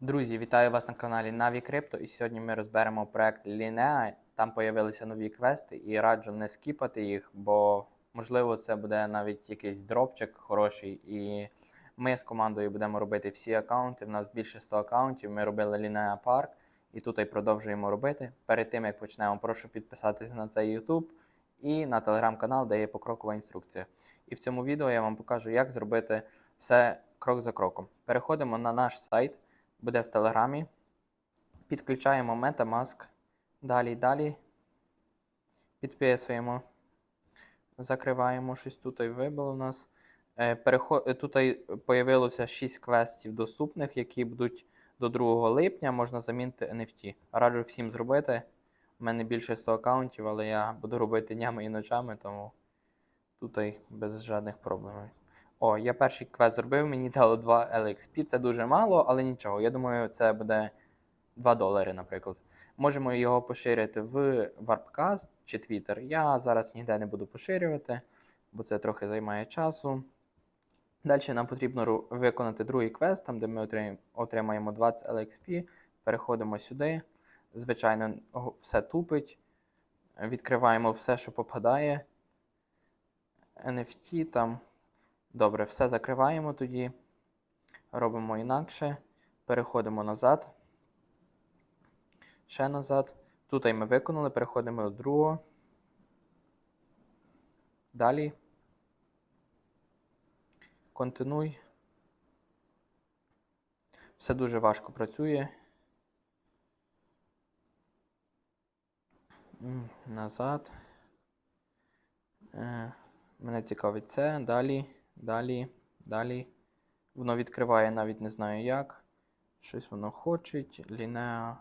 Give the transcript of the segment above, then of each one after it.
Друзі, вітаю вас на каналі Navi Crypto і сьогодні ми розберемо проект Linea. Там появилися нові квести і раджу не скіпати їх, бо можливо це буде навіть якийсь дропчик хороший. І ми з командою будемо робити всі аккаунти. У нас більше 100 аккаунтів. Ми робили Linea Park і тут і продовжуємо робити. Перед тим як почнемо, прошу підписатися на цей YouTube і на телеграм-канал, де є покрокова інструкція. І в цьому відео я вам покажу, як зробити все крок за кроком. Переходимо на наш сайт буде в Телеграмі. Підключаємо Metamask. Далі, далі. Підписуємо. Закриваємо щось тут і вибило у нас. Е, переход... Тут появилося 6 квестів доступних, які будуть до 2 липня. Можна замінити NFT. Раджу всім зробити. У мене більше 100 аккаунтів, але я буду робити днями і ночами, тому тут без жодних проблем. О, я перший квест зробив, мені дало 2 LXP. Це дуже мало, але нічого. Я думаю, це буде 2 долари, наприклад. Можемо його поширити в Warpcast чи Twitter. Я зараз ніде не буду поширювати, бо це трохи займає часу. Далі нам потрібно виконати другий квест, там де ми отримаємо 20 LXP. Переходимо сюди. Звичайно, все тупить. Відкриваємо все, що попадає. NFT там. Добре, все закриваємо тоді. Робимо інакше. Переходимо назад. Ще назад. Тут ми виконали, переходимо до другого. Далі. Континуй. Все дуже важко працює. Назад. Е, Мене цікавить це. Далі. Далі, далі. Воно відкриває навіть не знаю як. Щось воно хоче. Лінеа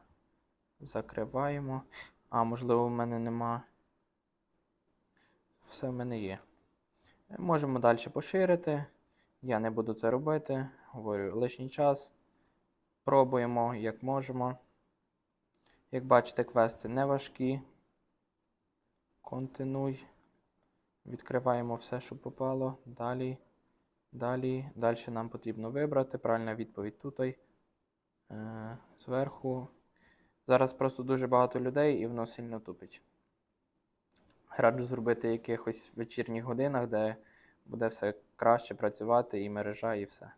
закриваємо. А, можливо, в мене нема. Все в мене є. Можемо далі поширити. Я не буду це робити. Говорю лишній час. Пробуємо, як можемо. Як бачите, квести не важкі. Континуй. Відкриваємо все, що попало. Далі. Далі. Далі нам потрібно вибрати. Правильна відповідь тут. Е, зверху. Зараз просто дуже багато людей і воно сильно тупить. Раджу зробити якихось вечірніх годинах, де буде все краще працювати, і мережа, і все.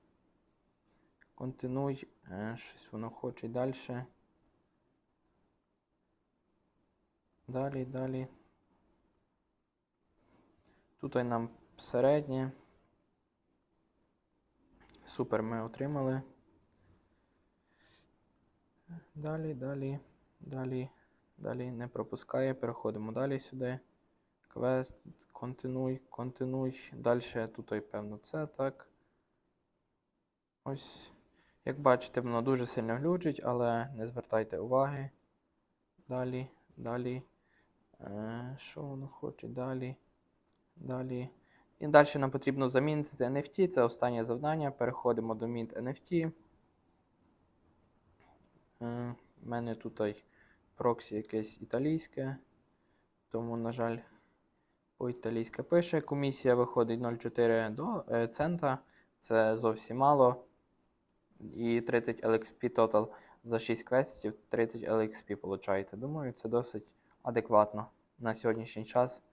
Континуй. Е, щось воно хоче далі. Далі, далі. Тут нам середнє. Супер ми отримали. Далі, далі, далі, далі не пропускає. Переходимо далі сюди. Квест, континуй, континуй. Далі тут, й, певно, це так. Ось. Як бачите, воно дуже сильно глючить, але не звертайте уваги. Далі, далі. Е, що воно хоче далі? Далі. І далі нам потрібно замінити NFT. Це останнє завдання. Переходимо до Mint NFT. Е, У мене тут проксі якесь італійське. Тому, на жаль, по-італійське пише. Комісія виходить 0,4 до е, цента. Це зовсім мало. І 30 LXP total за 6 квестів, 30 LXP получаєте. Думаю, це досить адекватно на сьогоднішній час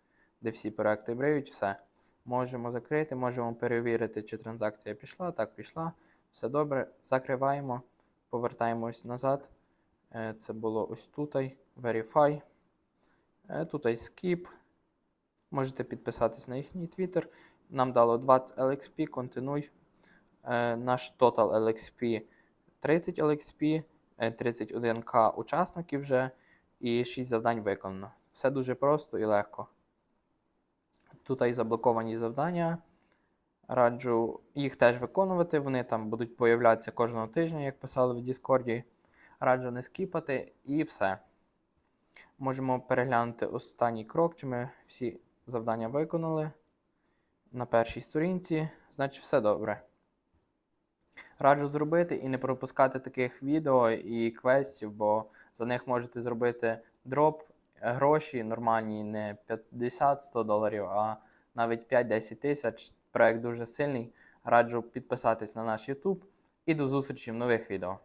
де всі проекти бриють, все. Можемо закрити, можемо перевірити, чи транзакція пішла. Так, пішла. Все добре. Закриваємо, повертаємось назад. Е, Це було ось тут. Verify. Е, Тут skip. Можете підписатись на їхній Twitter. Нам дало 20 LXP, континуй. Е, Наш total LXP 30 LXP, 31к учасників вже і 6 завдань виконано. Все дуже просто і легко. Тут і заблоковані завдання. Раджу їх теж виконувати. Вони там будуть появлятися кожного тижня, як писали в Діскорді. Раджу не скіпати і все. Можемо переглянути останній крок, чи ми всі завдання виконали на першій сторінці. Значить, все добре. Раджу зробити і не пропускати таких відео і квестів, бо за них можете зробити дроп гроші нормальні, не 50-100 доларів, а навіть 5-10 тисяч. Проект дуже сильний. Раджу підписатись на наш YouTube і до зустрічі в нових відео.